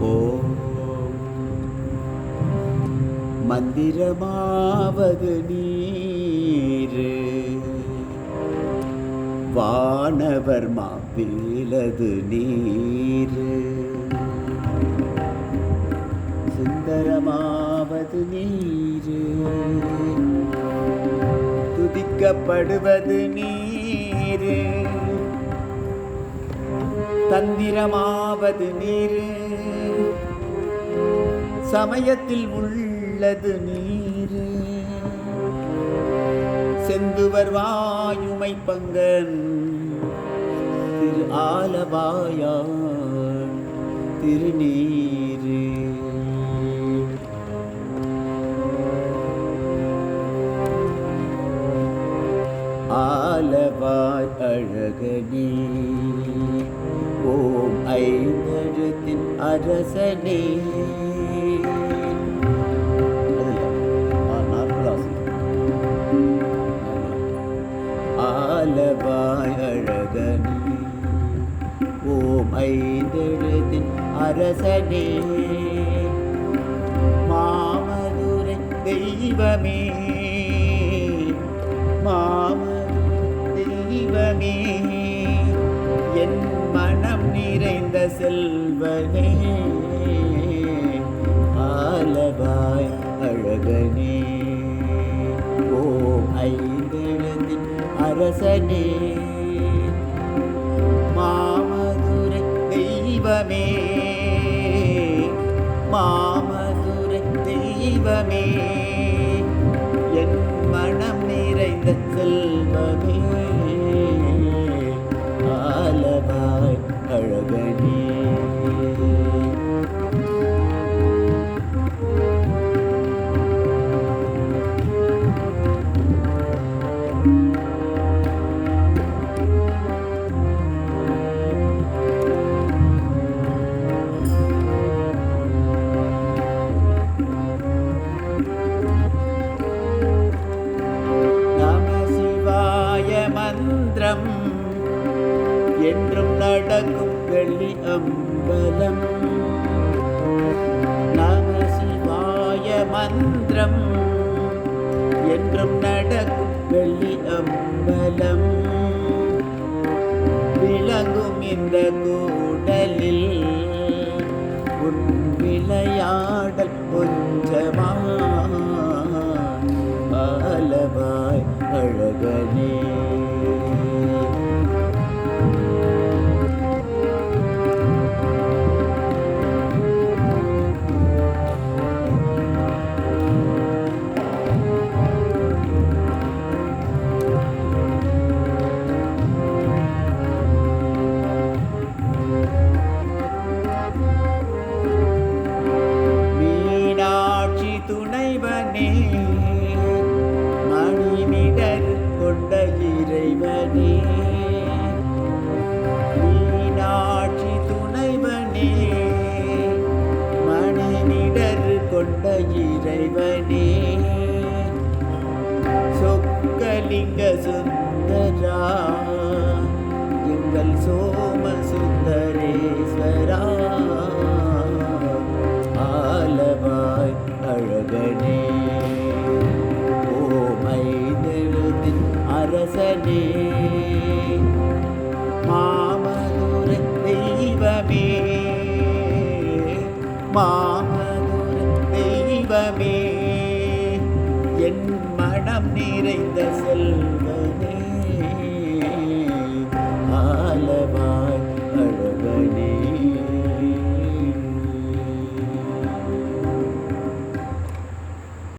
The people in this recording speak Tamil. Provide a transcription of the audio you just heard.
ஓம் மந்திரமாவது நீரு. வானவர் மாப்பிலது நீரு. சுந்தரமாவது நீரு. துதிக்கப்படுவது நீரு. தந்திரமாவது நீர். சமயத்தில் உள்ளது நீர். செந்துவர் வாயுமை பங்கன் திரு ஆலவாயா திருநீரே. ஆலவாய் அழகனே ஓம் ஐந்தழுத்தின் அரசனே. ஆலவாய் அழகனே ஓம் ஐந்தெழுத்தின் அரசனே. மாமதுரை தெய்வமே. மாமதுரை தெய்வமே என் மனம் நிறைந்த செல்வனே. ஆலவாய் அழகனே. ஓ ஐந்தெழுத்தின் அரசனே. மாமதுரை தெய்வமே. மாமதுரை தெய்வமே. என் மனம் நிறைந்த செல்வமே. ஆலவாய் அழகனே என்றும் நடக்கும் வெள்ளி அம்பலம். நம சிவாய மந்திரம். என்றும் நடக்கும் வெள்ளி அம்பலம். விளங்கும் இந்த கோ இறைவனே. சொக்கலிங்க சுந்தரா எங்கள் சோம சுந்தரேஸ்வரா ஆலவாய் அழகனே. ஓமை ஓமைதெழுத்தின் அரசனே. மாமதுரை தெய்வமே. மா என் மனம் நிறைந்த செல்வ